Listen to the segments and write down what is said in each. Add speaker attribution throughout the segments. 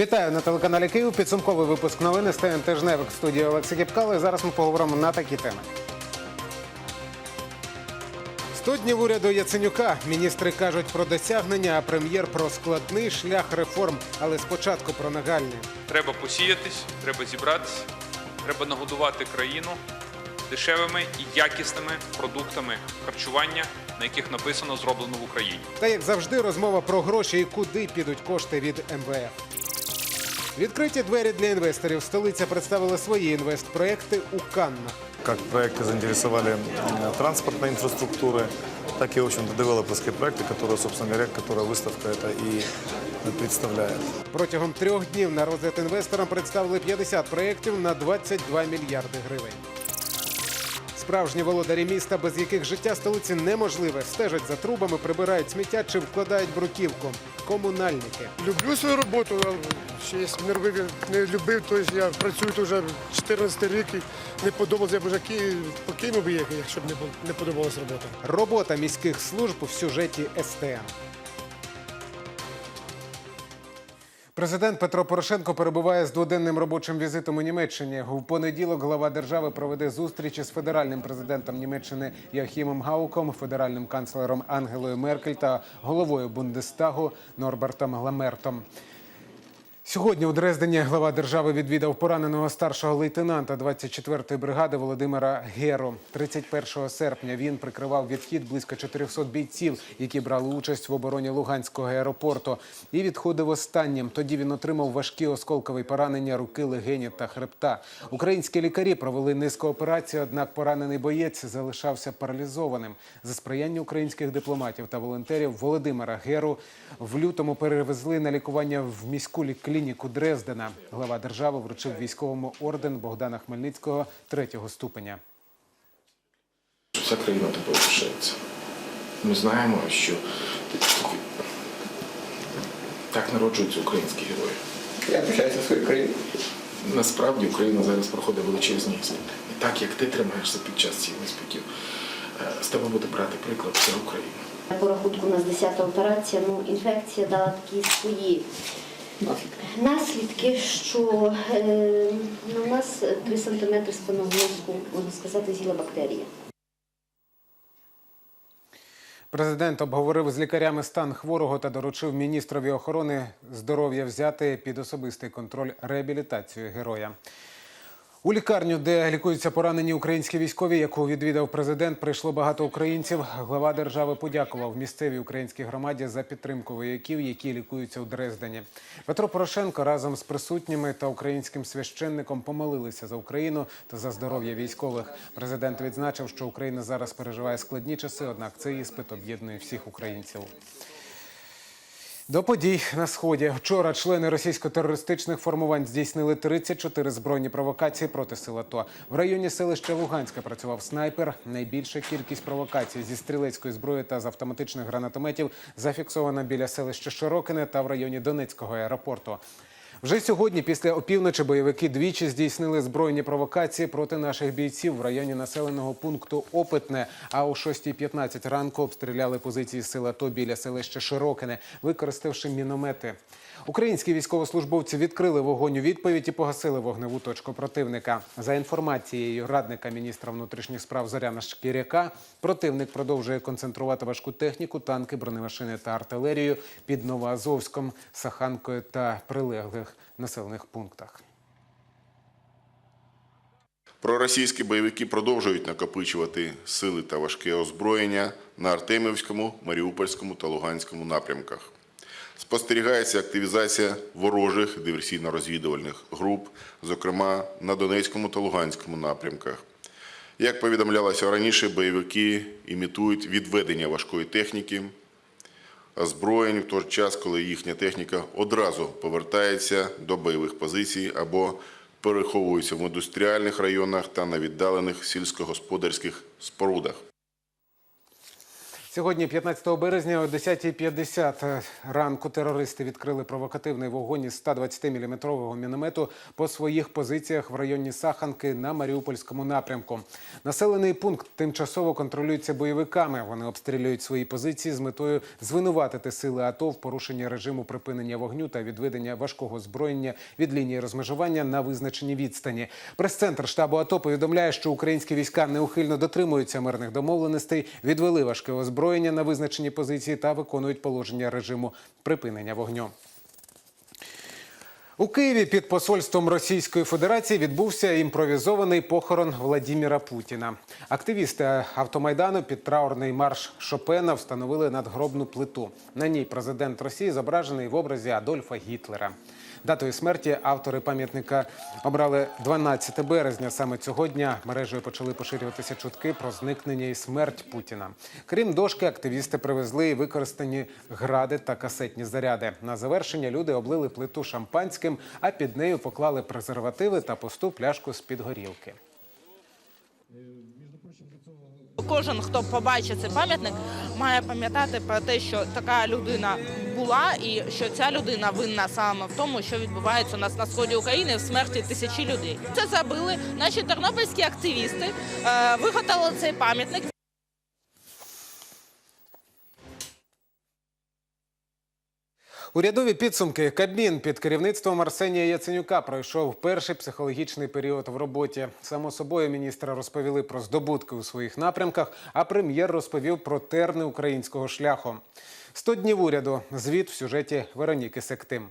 Speaker 1: Вітаю на телеканалі Київ. Підсумковий випуск новини з ТН Тижневик в студії Олексій Кіпкало. І зараз ми поговоримо на такі теми. 100 днів уряду Яценюка. Міністри кажуть про досягнення, а прем'єр про складний шлях реформ. Але спочатку про нагальне.
Speaker 2: Треба посіятись, треба зібратися, треба нагодувати країну дешевими і якісними продуктами харчування, на яких написано зроблено в Україні.
Speaker 1: Та як завжди, розмова про гроші і куди підуть кошти від МВФ. Відкриті двері для інвесторів. Столиця представила свої інвестпроекти у Каннах.
Speaker 3: Как проекты заинтересовали м, транспортной инфраструктуры, так и, в общем-то, девелоперские проекты, которые, собственно говоря, которая выставка это и представляет.
Speaker 1: Протягом трьох днів на розгляд інвесторам представили 50 проєктів на 22 мільярди гривень. Справжні володарі міста, без яких життя столиці неможливе, стежать за трубами, прибирають сміття чи вкладають бруківку. Комунальники.
Speaker 4: Люблю свою роботу, а ще якщо не робив, не любив, то я працюю тут вже 14 рік і не подобалося, я б вже ки- покинув би, якщо б не, подобалась робота.
Speaker 1: Робота міських служб в сюжеті СТН. Президент Петро Порошенко перебуває з дводенним робочим візитом у Німеччині. У понеділок глава держави проведе зустрічі з федеральним президентом Німеччини Яхімом Гауком, федеральним канцлером Ангелою Меркель та головою Бундестагу Норбертом Ламертом. Сьогодні у Дрездені глава держави відвідав пораненого старшого лейтенанта 24-ї бригади Володимира Геру. 31 серпня він прикривав відхід близько 400 бійців, які брали участь в обороні Луганського аеропорту. І відходив останнім. Тоді він отримав важкі осколкові поранення руки, легені та хребта. Українські лікарі провели низку операцій, однак поранений боєць залишався паралізованим. За сприяння українських дипломатів та волонтерів Володимира Геру в лютому перевезли на лікування в міську лікклініку Дрездена. Глава держави вручив військовому орден Богдана Хмельницького третього ступеня.
Speaker 5: Вся країна тобою пишається. Ми знаємо, що так народжуються українські герої.
Speaker 6: Я пишаюся своєю країною.
Speaker 5: Насправді Україна зараз проходить величезні іспити. І так як ти тримаєшся під час цих іспитів, е, з тебе буде брати приклад вся Україна.
Speaker 7: По рахунку у нас 10-та операція. Ну, інфекція дала такі свої наслідки, що е, на нас 3 см спинного мозку, можна сказати, з'їла бактерія.
Speaker 1: Президент обговорив з лікарями стан хворого та доручив міністрові охорони здоров'я взяти під особистий контроль реабілітацію героя. У лікарню, де лікуються поранені українські військові, яку відвідав президент, прийшло багато українців. Глава держави подякував місцевій українській громаді за підтримку вояків, які лікуються у Дрездені. Петро Порошенко разом з присутніми та українським священником помолилися за Україну та за здоров'я військових. Президент відзначив, що Україна зараз переживає складні часи однак цей іспит об'єднує всіх українців. До подій на сході вчора члени російсько-терористичних формувань здійснили 34 збройні провокації проти сил АТО. В районі селища Луганська працював снайпер. Найбільша кількість провокацій зі стрілецької зброї та з автоматичних гранатометів зафіксована біля селища Широкине та в районі Донецького аеропорту. Вже сьогодні, після опівночі, бойовики двічі здійснили збройні провокації проти наших бійців в районі населеного пункту Опитне. А о 6.15 ранку обстріляли позиції сил АТО біля селища Широкине, використавши міномети. Українські військовослужбовці відкрили вогонь у відповідь і погасили вогневу точку противника. За інформацією радника міністра внутрішніх справ Зоряна Шкіряка, противник продовжує концентрувати важку техніку, танки, бронемашини та артилерію під Новоазовськом, Саханкою та прилеглих населених пунктах.
Speaker 8: Проросійські бойовики продовжують накопичувати сили та важке озброєння на Артемівському, Маріупольському та Луганському напрямках. Спостерігається активізація ворожих диверсійно-розвідувальних груп, зокрема на Донецькому та Луганському напрямках. Як повідомлялося раніше, бойовики імітують відведення важкої техніки, озброєнь в той час, коли їхня техніка одразу повертається до бойових позицій або переховується в індустріальних районах та на віддалених сільськогосподарських спорудах.
Speaker 1: Сьогодні, 15 березня, о 10.50 ранку терористи відкрили провокативний вогонь із 120-мм міномету по своїх позиціях в районі Саханки на Маріупольському напрямку. Населений пункт тимчасово контролюється бойовиками. Вони обстрілюють свої позиції з метою звинуватити сили АТО в порушенні режиму припинення вогню та відведення важкого озброєння від лінії розмежування на визначеній відстані. Прес-центр штабу АТО повідомляє, що українські війська неухильно дотримуються мирних домовленостей, відвели важке озброєння на визначені позиції та виконують положення режиму припинення вогню. У Києві під посольством Російської Федерації відбувся імпровізований похорон Владіміра Путіна. Активісти автомайдану під траурний марш Шопена встановили надгробну плиту. На ній президент Росії зображений в образі Адольфа Гітлера. Датою смерті автори пам'ятника обрали 12 березня. Саме цього дня мережею почали поширюватися чутки про зникнення і смерть Путіна. Крім дошки, активісти привезли і використані гради та касетні заряди. На завершення люди облили плиту шампанським, а під нею поклали презервативи та пусту пляшку з під горілки.
Speaker 9: Кожен, хто побачить цей пам'ятник, має пам'ятати про те, що така людина була, і що ця людина винна саме в тому, що відбувається у нас на сході України в смерті тисячі людей. Це забили наші тернопільські активісти, е, виготовили цей пам'ятник.
Speaker 1: Урядові підсумки Кабмін під керівництвом Арсенія Яценюка пройшов перший психологічний період в роботі. Само собою міністра розповіли про здобутки у своїх напрямках, а прем'єр розповів про терни українського шляху. «100 днів уряду. Звіт в сюжеті Вероніки Сектим.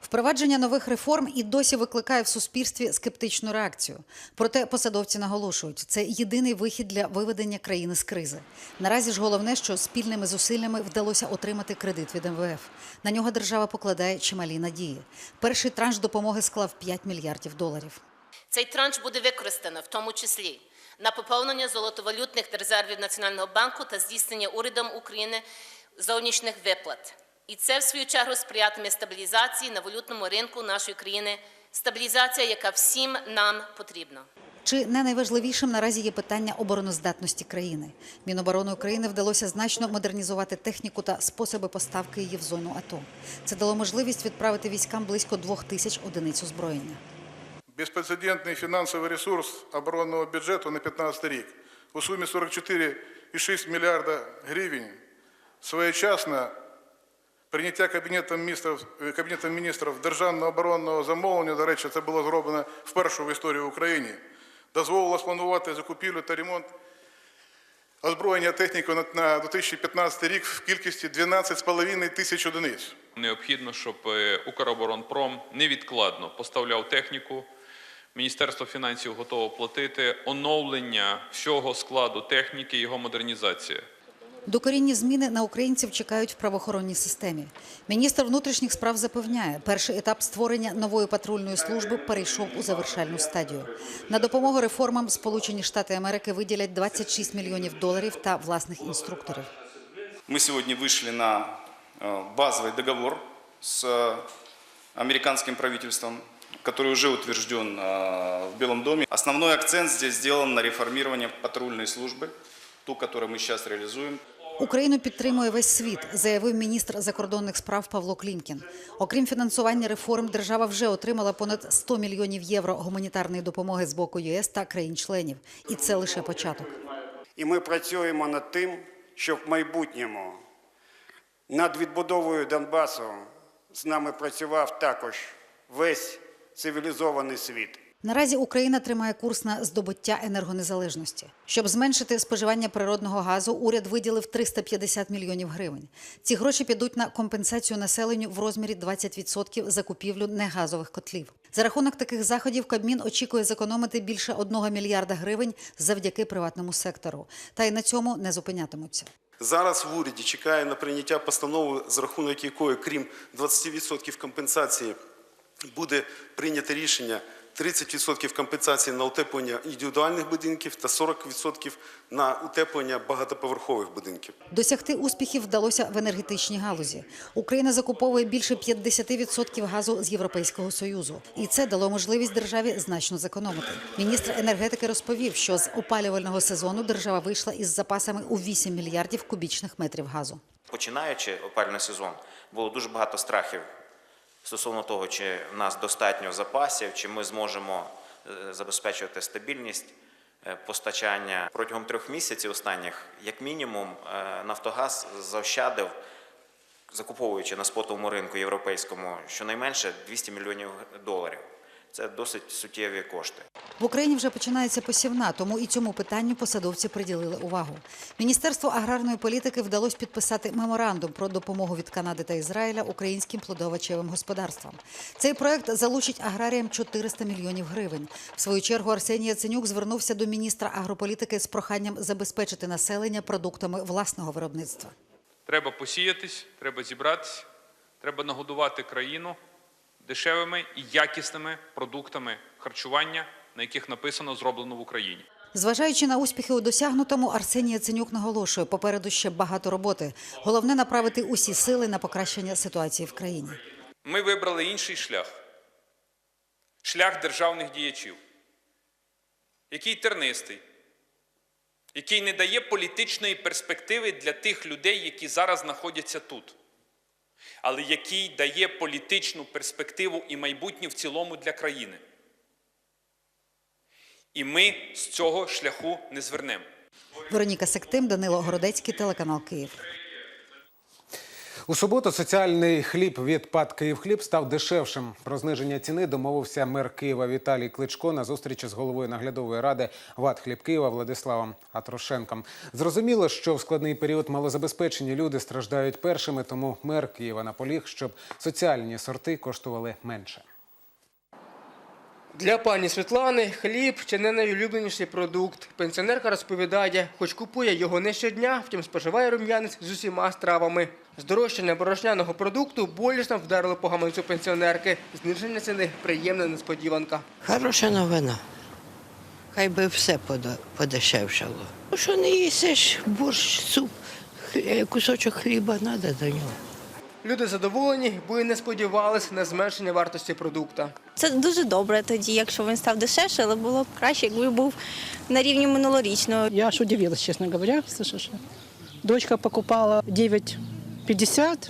Speaker 10: Впровадження нових реформ і досі викликає в суспільстві скептичну реакцію. Проте посадовці наголошують, це єдиний вихід для виведення країни з кризи. Наразі ж головне, що спільними зусиллями вдалося отримати кредит від МВФ. На нього держава покладає чималі надії. Перший транш допомоги склав 5 мільярдів доларів.
Speaker 11: Цей транш буде використано в тому числі на поповнення золотовалютних резервів Національного банку та здійснення урядом України зовнішніх виплат. І це, в свою чергу, сприятиме стабілізації на валютному ринку нашої країни, стабілізація, яка всім нам потрібна.
Speaker 10: Чи не найважливішим наразі є питання обороноздатності країни? Міноборони України вдалося значно модернізувати техніку та способи поставки її в зону АТО. Це дало можливість відправити військам близько двох тисяч одиниць озброєння.
Speaker 12: Безпрецедентний фінансовий ресурс оборонного бюджету на 2015 рік у сумі 44,6 мільярда гривень своєчасно прийняття Кабінетом міністрів, Кабінетом міністрів державного оборонного замовлення, до речі, це було зроблено вперше в історії України, дозволило спланувати закупівлю та ремонт озброєння техніки на- на 2015 рік в кількості 12,5 тисяч одиниць.
Speaker 2: Необхідно, щоб е, Укроборонпром невідкладно поставляв техніку. Міністерство фінансів готово платити оновлення всього складу техніки, його модернізація.
Speaker 10: Докорінні зміни на українців чекають в правоохоронній системі. Міністр внутрішніх справ запевняє, перший етап створення нової патрульної служби перейшов у завершальну стадію. На допомогу реформам Сполучені Штати Америки виділять 26 мільйонів доларів та власних інструкторів.
Speaker 13: Мы сегодня вышли на э, базовый договор с э, американским правительством, который уже утвержден э, в Белом доме. Основной акцент здесь сделан на реформирование патрульной службы, ту, которую мы сейчас реализуем.
Speaker 10: Україну підтримує весь світ, заявив міністр закордонних справ Павло Клімкін. Окрім фінансування реформ, держава вже отримала понад 100 мільйонів євро гуманітарної допомоги з боку ЄС та країн-членів. І це лише початок.
Speaker 14: І ми працюємо над тим, щоб в майбутньому над відбудовою Донбасу з нами працював також весь цивілізований світ.
Speaker 10: Наразі Україна тримає курс на здобуття енергонезалежності. Щоб зменшити споживання природного газу, уряд виділив 350 мільйонів гривень. Ці гроші підуть на компенсацію населенню в розмірі 20% за купівлю негазових котлів. За рахунок таких заходів Кабмін очікує зекономити більше 1 мільярда гривень завдяки приватному сектору. Та й на цьому не зупинятимуться.
Speaker 15: Зараз в уряді чекає на прийняття постанови, за рахунок якої, крім 20% компенсації, буде прийнято рішення 30% компенсації на утеплення індивідуальних будинків та 40% на утеплення багатоповерхових будинків.
Speaker 10: Досягти успіхів вдалося в енергетичній галузі. Україна закуповує більше 50% газу з Європейського союзу, і це дало можливість державі значно зекономити. Міністр енергетики розповів, що з опалювального сезону держава вийшла із запасами у 8 мільярдів кубічних метрів газу.
Speaker 16: Починаючи опалювальний сезон, було дуже багато страхів стосовно того, чи в нас достатньо запасів, чи ми зможемо е, забезпечувати стабільність е, постачання протягом трьох місяців останніх, як мінімум, е, Нафтогаз заощадив, закуповуючи на спотовому ринку європейському щонайменше 200 мільйонів доларів. Це досить суттєві кошти.
Speaker 10: В Україні вже починається посівна, тому і цьому питанню посадовці приділили увагу. Міністерству аграрної політики вдалося підписати меморандум про допомогу від Канади та Ізраїля українським плодовочевим господарствам. Цей проект залучить аграріям 400 мільйонів гривень. В свою чергу Арсеній Яценюк звернувся до міністра агрополітики з проханням забезпечити населення продуктами власного виробництва.
Speaker 2: Треба посіятись, треба зібратись, треба нагодувати країну дешевими і якісними продуктами харчування, на яких написано зроблено в Україні.
Speaker 10: Зважаючи на успіхи у досягнутому, Арсеній Яценюк наголошує, попереду ще багато роботи. Головне направити усі сили на покращення ситуації в країні.
Speaker 2: Ми вибрали інший шлях шлях державних діячів, який тернистий, який не дає політичної перспективи для тих людей, які зараз знаходяться тут, але який дає політичну перспективу і майбутнє в цілому для країни. І ми з цього шляху не звернемо.
Speaker 10: Вероніка Сектим, Данило Городецький, телеканал Київ.
Speaker 1: У суботу соціальний хліб від ПАД «Київхліб» став дешевшим. Про зниження ціни домовився мер Києва Віталій Кличко на зустрічі з головою наглядової ради ВАД «Хліб Києва» Владиславом Атрошенком. Зрозуміло, що в складний період малозабезпечені люди страждають першими, тому мер Києва наполіг, щоб соціальні сорти коштували менше.
Speaker 17: Для пані Світлани хліб чи не найулюбленіший продукт. Пенсіонерка розповідає, хоч купує його не щодня, втім споживає рум'янець з усіма стравами. Здорожчання борошняного продукту болісно вдарило по гаманцю пенсіонерки. Зниження ціни приємна несподіванка.
Speaker 18: Хороша новина. Хай би все подешевшало. Ну, Що не їсиш борщ, суп, кусочок хліба треба до нього.
Speaker 17: Люди задоволені, бо і не сподівались на зменшення вартості продукта.
Speaker 19: Це дуже добре тоді, якщо він став дешевше, але було б краще, якби був на рівні минулорічного.
Speaker 20: Я аж удивилась, честно говоря, слышишь. Дочка покупала 9,50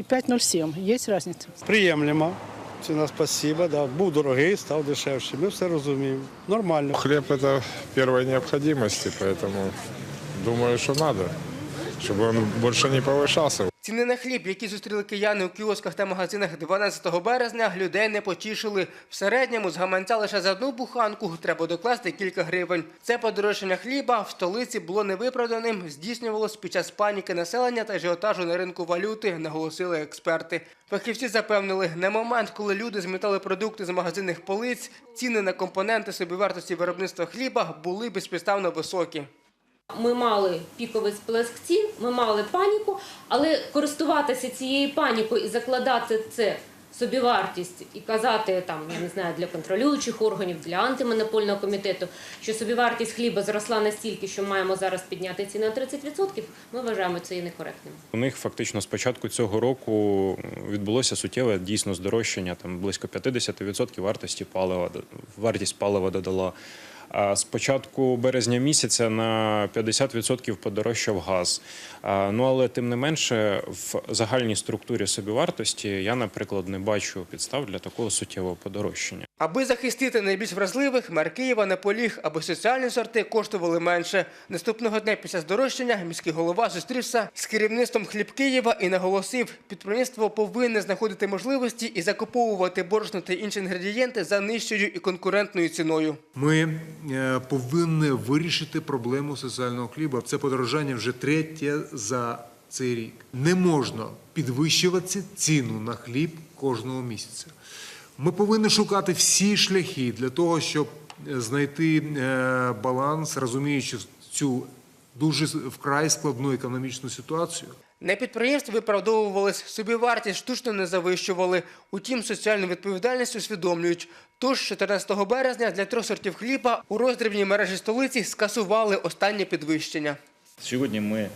Speaker 20: и 5,07. Есть разница?
Speaker 21: Приємлемо. Ціна спасибо, да. Був дорогий, став дешевший. Ми все розуміємо. Нормально.
Speaker 22: Хлеб – это первой необходимости, поэтому думаю, что надо, чтобы он больше не повышался.
Speaker 17: Ціни на хліб, які зустріли кияни у кіосках та магазинах 12 березня, людей не потішили. В середньому з гаманця лише за одну буханку треба докласти кілька гривень. Це подорожчання хліба в столиці було невиправданим, здійснювалось під час паніки населення та ажіотажу на ринку валюти, наголосили експерти. Фахівці запевнили, на момент, коли люди змітали продукти з магазинних полиць, ціни на компоненти собівартості виробництва хліба були безпідставно високі.
Speaker 23: Ми мали піковий сплеск цін, ми мали паніку, але користуватися цією панікою і закладати це собівартість і казати там, я не знаю, для контролюючих органів, для антимонопольного комітету, що собівартість хліба зросла настільки, що маємо зараз підняти ціни на 30%, ми вважаємо це і некоректним.
Speaker 24: У них фактично з початку цього року відбулося суттєве дійсно здорожчання, там близько 50% вартості палива, вартість палива додала. А з початку березня місяця на 50% подорожчав газ. Ну але тим не менше, в загальній структурі собівартості я, наприклад, не бачу підстав для такого суттєвого подорожчання.
Speaker 17: Аби захистити найбільш вразливих, мер Києва наполіг, аби соціальні сорти коштували менше. Наступного дня після здорожчання міський голова зустрівся з керівництвом хліб Києва і наголосив, підприємство повинне знаходити можливості і закуповувати борошно та інші інгредієнти за нижчою і конкурентною ціною.
Speaker 25: Ми е, повинні вирішити проблему соціального хліба. Це подорожання вже третє за цей рік. Не можна підвищувати ціну на хліб кожного місяця. Ми повинні шукати всі шляхи для того, щоб е, знайти е, баланс, розуміючи цю дуже вкрай складну економічну ситуацію.
Speaker 17: На підприємстві виправдовувались, собівартість штучно не завищували. Утім, соціальну відповідальність усвідомлюють. Тож 14 березня для трьох сортів хліба у роздрібній мережі столиці скасували останнє підвищення.
Speaker 26: Сьогодні ми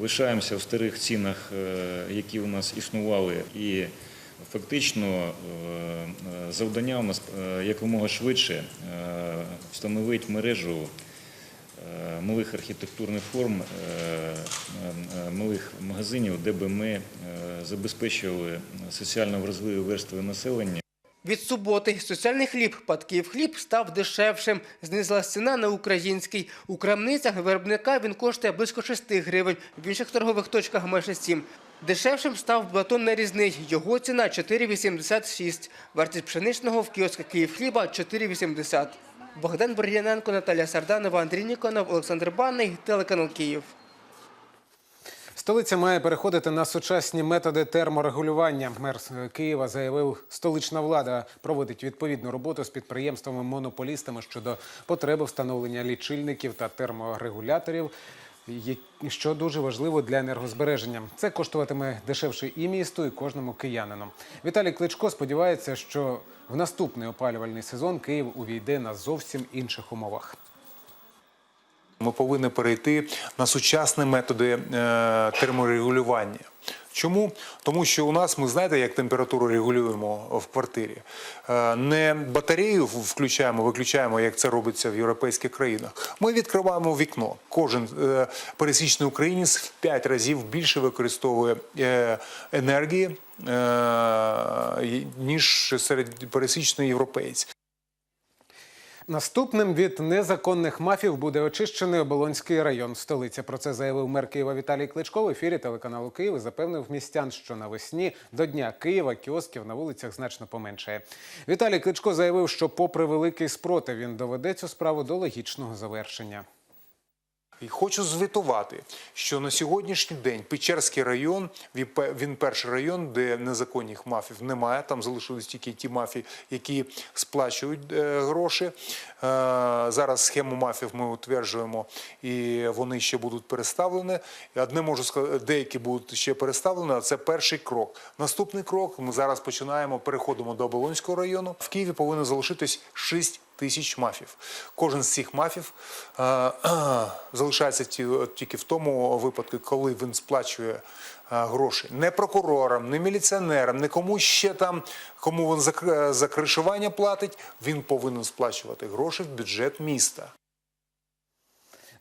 Speaker 26: лишаємося в старих цінах, е, які у нас існували, і фактично е, е, завдання у нас якомога швидше встановити мережу малих архітектурних форм, е, е, малих магазинів, де би ми е, забезпечували соціально вразливі верстви населення.
Speaker 17: Від суботи соціальний хліб «Падків хліб» став дешевшим. Знизилась ціна на український. У крамницях виробника він коштує близько 6 гривень, в інших торгових точках майже 7. Дешевшим став батон нарізний. Його ціна 4,86. Вартість пшеничного в кіосках «Київ хліба» 4,80. Богдан Бур'яненко, Наталія Сарданова, Андрій Ніконов, Олександр Банний, телеканал Київ.
Speaker 1: Столиця має переходити на сучасні методи терморегулювання. Мер Києва заявив, столична влада проводить відповідну роботу з підприємствами-монополістами щодо потреби встановлення лічильників та терморегуляторів, що дуже важливо для енергозбереження. Це коштуватиме дешевше і місту, і кожному киянину. Віталій Кличко сподівається, що в наступний опалювальний сезон Київ увійде на зовсім інших умовах.
Speaker 27: Ми повинні перейти на сучасні методи е, терморегулювання. Чому? Тому що у нас ми знаєте, як температуру регулюємо в квартирі. Е, Не батарею включаємо, виключаємо, як це робиться в європейських країнах. Ми відкриваємо вікно. Кожен е, пересічний українець в 5 разів більше використовує е, енергії, ніж серед пересічний європейць.
Speaker 1: Наступним від незаконних мафів буде очищений Оболонський район столиця. Про це заявив мер Києва Віталій Кличко в ефірі телеканалу Київ запевнив містян, що навесні до дня Києва кіосків на вулицях значно поменшає. Віталій Кличко заявив, що, попри великий спротив, він доведе цю справу до логічного завершення.
Speaker 27: І хочу звітувати, що на сьогоднішній день Печерський район він перший район, де незаконних мафів немає. Там залишились тільки ті мафії, які сплачують е, гроші. Е, зараз схему мафів ми утверджуємо, і вони ще будуть переставлені. Одне можу сказати, деякі будуть ще переставлені. а Це перший крок. Наступний крок ми зараз починаємо, переходимо до Оболонського району. В Києві повинно залишитись 6 тисяч мафів. Кожен з цих мафів е, залишається ті- тільки в тому випадку, коли він сплачує е, гроші не прокурорам, не міліціонерам, не кому ще там, кому він за, за кришування платить. Він повинен сплачувати гроші в бюджет міста.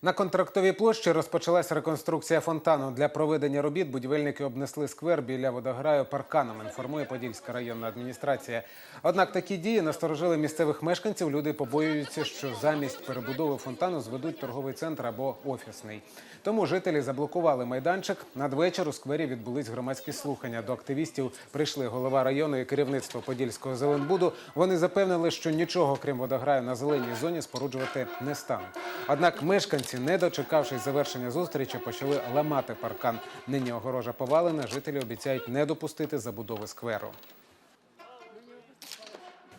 Speaker 1: На контрактовій площі розпочалась реконструкція фонтану. Для проведення робіт будівельники обнесли сквер біля водограю парканом, інформує Подільська районна адміністрація. Однак такі дії насторожили місцевих мешканців. Люди побоюються, що замість перебудови фонтану зведуть торговий центр або офісний. Тому жителі заблокували майданчик. Надвечір у сквері відбулись громадські слухання. До активістів прийшли голова району і керівництво Подільського Зеленбуду. Вони запевнили, що нічого крім водограю на зеленій зоні споруджувати не стануть. Однак мешканці, не дочекавшись завершення зустрічі, почали ламати паркан. Нині огорожа повалена. Жителі обіцяють не допустити забудови скверу.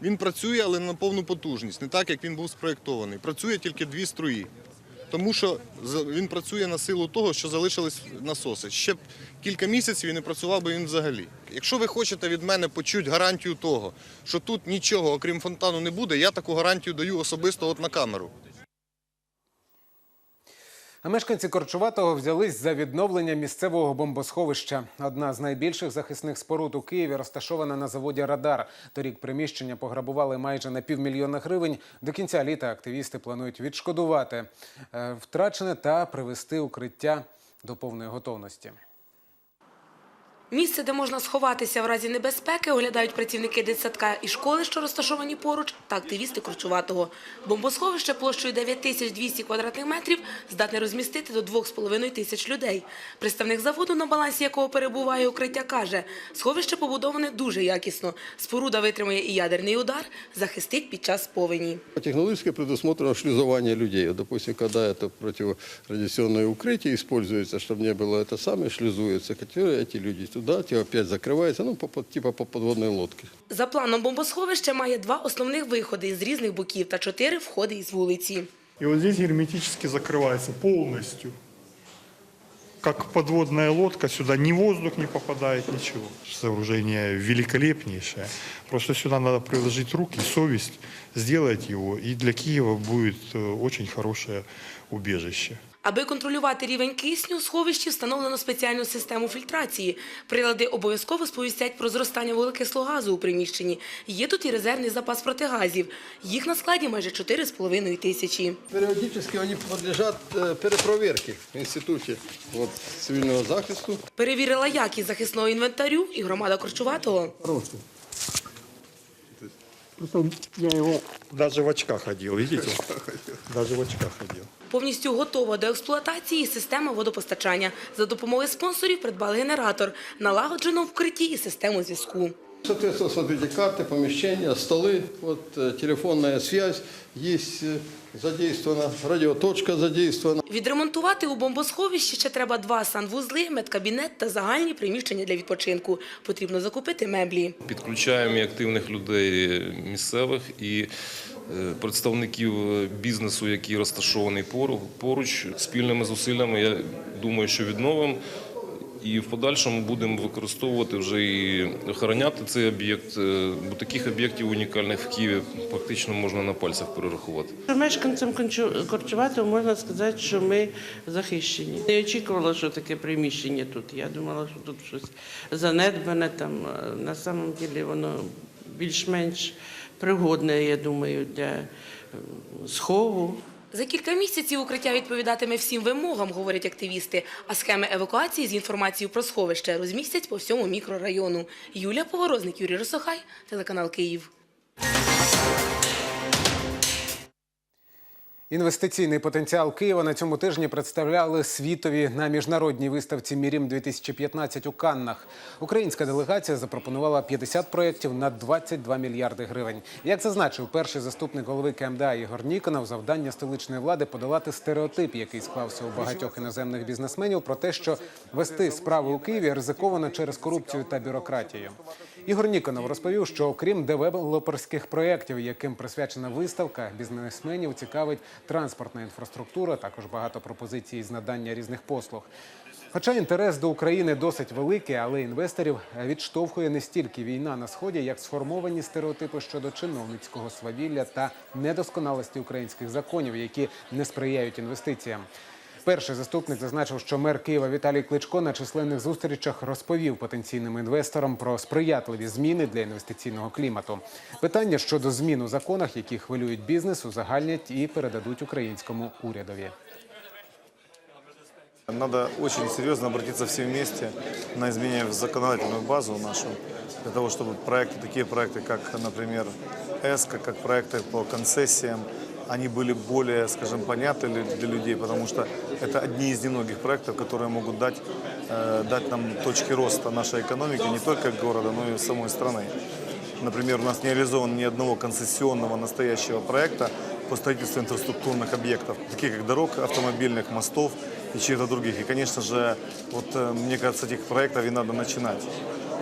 Speaker 28: Він працює, але на повну потужність, не так, як він був спроєктований. Працює тільки дві струї. Тому що він працює на силу того, що залишились насоси. Ще кілька місяців і не працював би він взагалі. Якщо ви хочете від мене почути гарантію того, що тут нічого, окрім фонтану, не буде, я таку гарантію даю особисто от на камеру.
Speaker 1: А мешканці Корчуватого взялись за відновлення місцевого бомбосховища. Одна з найбільших захисних споруд у Києві розташована на заводі Радар. Торік приміщення пограбували майже на півмільйона гривень. До кінця літа активісти планують відшкодувати е, втрачене та привести укриття до повної готовності.
Speaker 29: Місце, де можна сховатися в разі небезпеки, оглядають працівники дитсадка і школи, що розташовані поруч, та активісти Кручуватого. Бомбосховище площею 9200 квадратних метрів здатне розмістити до 2,5 тисяч людей. Представник заводу, на балансі якого перебуває укриття, каже, сховище побудоване дуже якісно. Споруда витримує і ядерний удар, захистить під час повені.
Speaker 30: Технологически предусмотрено шлюзование людей. Вот, Допустим, когда это противорадиационное укрытие используется, чтобы не было это самое, шлюзуется, которые эти люди туда, те опять закрываются, ну, по- по- типа по подводной лодке.
Speaker 29: За планом бомбосховище має два основних виходи з різних боків та чотири входи із вулиці.
Speaker 31: И вот здесь герметически закрывается полностью.
Speaker 32: Как подводная лодка, сюда ни воздух не попадает, ничего. Сооружение великолепнейшее. Просто сюда надо приложить руки, совесть, сделать его, и для Киева будет э, очень хорошее убежище.
Speaker 29: Аби контролювати рівень кисню у сховищі, встановлено спеціальну систему фільтрації. Прилади обов'язково сповістять про зростання вуглекислого газу у приміщенні. Є тут і резервний запас протигазів. Їх на складі майже 4,5 тисячі.
Speaker 30: Периодически они подлежат э, перепроверке в институте вот, цивильного захисту.
Speaker 29: Перевірила якість захисного інвентарю і громада Корчуватого.
Speaker 32: Я его даже в очках ходил, видите? Даже в очках ходил.
Speaker 29: Повністю готова до експлуатації система водопостачання. За допомогою спонсорів придбали генератор, налагоджено вкритті і систему зв'язку.
Speaker 30: Соответственно, смотрите, карты, помещения, столы, вот, э, телефонная связь, есть э, задействована, радиоточка задействована.
Speaker 29: Відремонтувати у бомбосховищі ще треба два санвузли, медкабінет та загальні приміщення для відпочинку. Потрібно закупити меблі.
Speaker 33: Підключаємо і активних людей місцевих і е, представників бізнесу, який розташований пору- поруч. Спільними зусиллями, я думаю, що відновимо. І в подальшому будемо використовувати вже і охороняти цей об'єкт, е, бо таких об'єктів унікальних в Києві практично можна на пальцях перерахувати.
Speaker 34: Мешканцям Корчуватого можна сказати, що ми захищені. Не очікувала, що таке приміщення тут. Я думала, що тут щось занедбане. Там на самом деле воно більш-менш пригодне, я думаю, для е, схову.
Speaker 29: За кілька місяців укриття відповідатиме всім вимогам, говорять активісти. А схеми евакуації з інформацією про сховище розмістять по всьому мікрорайону. Юлія Поворозник, Юрій Росохай, телеканал Київ.
Speaker 1: Інвестиційний потенціал Києва на цьому тижні представляли світові на міжнародній виставці Мірім 2015 у Каннах. Українська делегація запропонувала 50 проєктів на 22 мільярди гривень. Як зазначив перший заступник голови КМДА Ігор Ніконов, завдання столичної влади подолати стереотип, який склався у багатьох іноземних бізнесменів, про те, що вести справи у Києві ризиковано через корупцію та бюрократію. Ігор Ніконов розповів, що окрім девелоперських проєктів, яким присвячена виставка, бізнесменів цікавить транспортна інфраструктура, також багато пропозицій з надання різних послуг. Хоча інтерес до України досить великий, але інвесторів відштовхує не стільки війна на сході, як сформовані стереотипи щодо чиновницького свавілля та недосконалості українських законів, які не сприяють інвестиціям. Перший заступник зазначив, що мер Києва Віталій Кличко на численних зустрічах розповів потенційним інвесторам про сприятливі зміни для інвестиційного клімату. Питання щодо змін у законах, які хвилюють бізнес, узагальнять і передадуть українському урядові.
Speaker 35: Надо очень серьезно обратиться все вместе на изменения в законодательную базу нашу, для того, чтобы проекты, такие проекты, как, например, ЭСКО, как проекты по концессиям, они были более, скажем, понятны для для людей, потому что это одни из немногих проектов, которые могут дать, э, дать нам точки роста нашей экономики не только города, но и самой страны. Например, у нас не реализовано ни одного концессионного настоящего проекта по строительству инфраструктурных объектов, таких как дорог, автомобильных, мостов и чьих-то других. И, конечно же, вот э, мне кажется, этих проектов и надо начинать.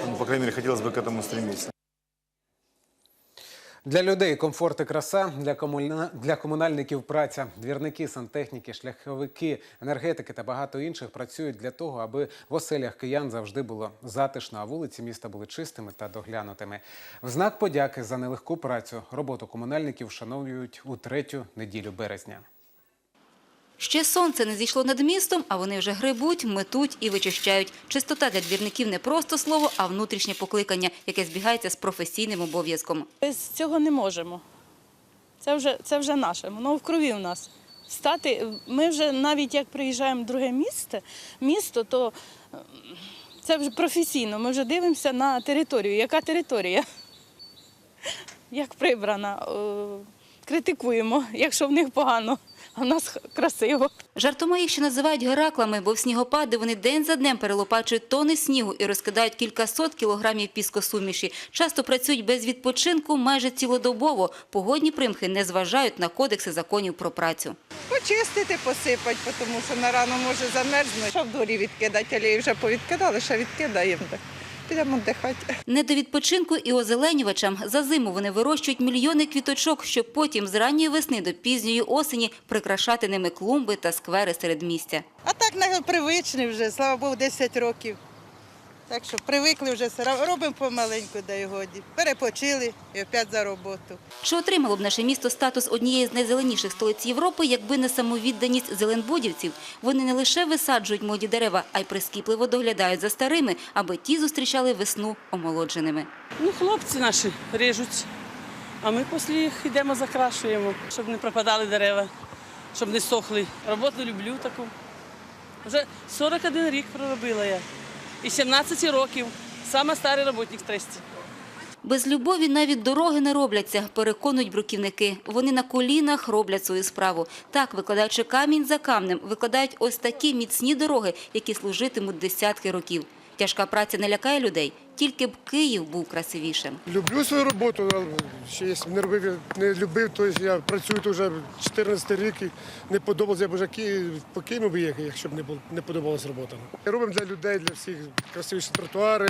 Speaker 35: Ну, по крайней мере, хотелось бы к этому стремиться.
Speaker 1: Для людей комфорт і краса, для, комуна... для комунальників праця, двірники, сантехніки, шляховики, енергетики та багато інших працюють для того, аби в оселях киян завжди було затишно, а вулиці міста були чистими та доглянутими. В знак подяки за нелегку працю роботу комунальників вшановують у третю неділю березня.
Speaker 36: Ще сонце не зійшло над містом, а вони вже грибуть, метуть і вичищають. Чистота для двірників не просто слово, а внутрішнє покликання, яке збігається з професійним обов'язком.
Speaker 31: Без цього не можемо. Це вже, це вже наше, воно в крові в нас. Стати, ми вже навіть як приїжджаємо в друге місто, місто, то це вже професійно. Ми вже дивимося на територію. Яка територія? Як прибрана? Критикуємо, якщо в них погано, а в нас красиво.
Speaker 36: Жартома їх ще називають гераклами, бо в снігопади вони день за днем перелопачують тони снігу і розкидають кількасот кілограмів піскосуміші. Часто працюють без відпочинку майже цілодобово. Погодні примхи не зважають на кодекси законів про працю.
Speaker 37: Почистити, посипати, тому що на рано може замерзнути. Що в дворі відкидати, але вже повідкидали, ще відкидаємо. Підемо віддихати.
Speaker 36: Не до відпочинку і озеленювачам. За зиму вони вирощують мільйони квіточок, щоб потім з ранньої весни до пізньої осені прикрашати ними клумби та сквери серед містя.
Speaker 37: А так привичний вже, слава Богу, 10 років. Так що привикли вже, робимо помаленьку, дай годі. Перепочили і опять за роботу.
Speaker 36: Чи отримало б наше місто статус однієї з найзеленіших столиць Європи, якби не самовідданість зеленбудівців? Вони не лише висаджують молоді дерева, а й прискіпливо доглядають за старими, аби ті зустрічали весну омолодженими.
Speaker 38: Ну, хлопці наші ріжуть, а ми після їх йдемо закрашуємо, щоб не пропадали дерева, щоб не сохли. Роботу люблю таку. Вже 41 рік проробила я. І 17 років. Саме старий роботник в тресті.
Speaker 36: Без любові навіть дороги не робляться, переконують бруківники. Вони на колінах роблять свою справу. Так, викладаючи камінь за камнем, викладають ось такі міцні дороги, які служитимуть десятки років. Тяжка праця не лякає людей, тільки б Київ був красивішим.
Speaker 39: Люблю свою роботу, але ще якщо не робив, не любив, то я працюю тут вже 14 рік і не подобалося, я б вже Ки- покинув би, їх, якщо б не, було, не подобалась робота. Робимо для людей, для всіх красивіші тротуари,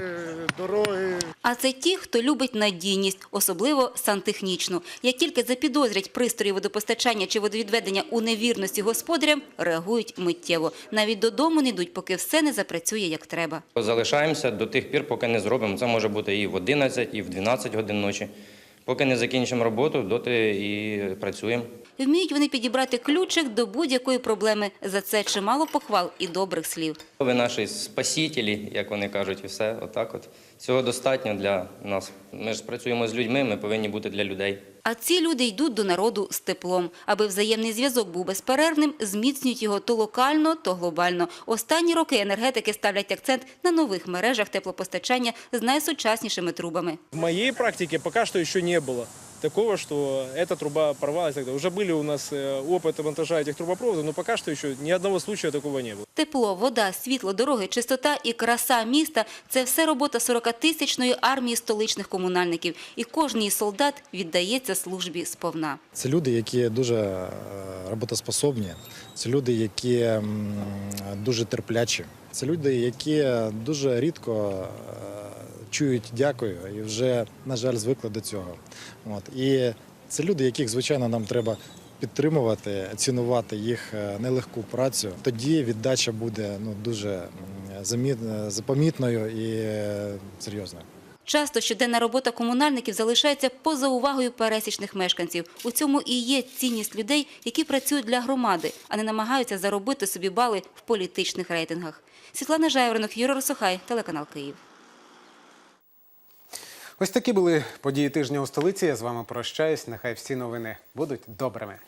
Speaker 39: дороги.
Speaker 36: А це ті, хто любить надійність, особливо сантехнічну. Як тільки запідозрять пристрої водопостачання чи водовідведення у невірності господарям, реагують миттєво. Навіть додому не йдуть, поки все не запрацює як треба.
Speaker 40: Залишаємося до тих пір, поки не зробимо. Це може бути і в 11, і в 12 годин ночі. Поки не закінчимо роботу, доти і працюємо.
Speaker 36: Вміють вони підібрати ключик до будь-якої проблеми. За це чимало похвал і добрих слів.
Speaker 40: Ви наші спасителі, як вони кажуть, і все. Отак от. Цього достатньо для нас. Ми ж працюємо з людьми, ми повинні бути для людей.
Speaker 36: А ці люди йдуть до народу з теплом. Аби взаємний зв'язок був безперервним, зміцнюють його то локально, то глобально. Останні роки енергетики ставлять акцент на нових мережах теплопостачання з найсучаснішими трубами.
Speaker 41: В моей практике пока что еще не было такого, что эта труба порвалась. и так далее. Уже были у нас э, опыты монтажа этих трубопроводов, но пока что еще ни одного случая такого не было.
Speaker 36: Тепло, вода, світло, дороги, чистота і краса міста – це все робота 40-тисячної армії столичних комунальників. І кожний солдат віддається службі сповна.
Speaker 42: Це люди, які дуже е, роботоспособні, це люди, які м, дуже терплячі, це люди, які дуже рідко е, чують дякую і вже, на жаль, звикли до цього. От. І це люди, яких, звичайно, нам треба підтримувати, цінувати їх е, нелегку працю. Тоді віддача буде ну, дуже заміт- запомітною і е, серйозною.
Speaker 36: Часто щоденна робота комунальників залишається поза увагою пересічних мешканців. У цьому і є цінність людей, які працюють для громади, а не намагаються заробити собі бали в політичних рейтингах. Світлана Жайворонок, Юрій Росохай, телеканал Київ.
Speaker 1: Ось такі були події тижня у столиці. Я з вами прощаюсь. Нехай всі новини будуть добрими.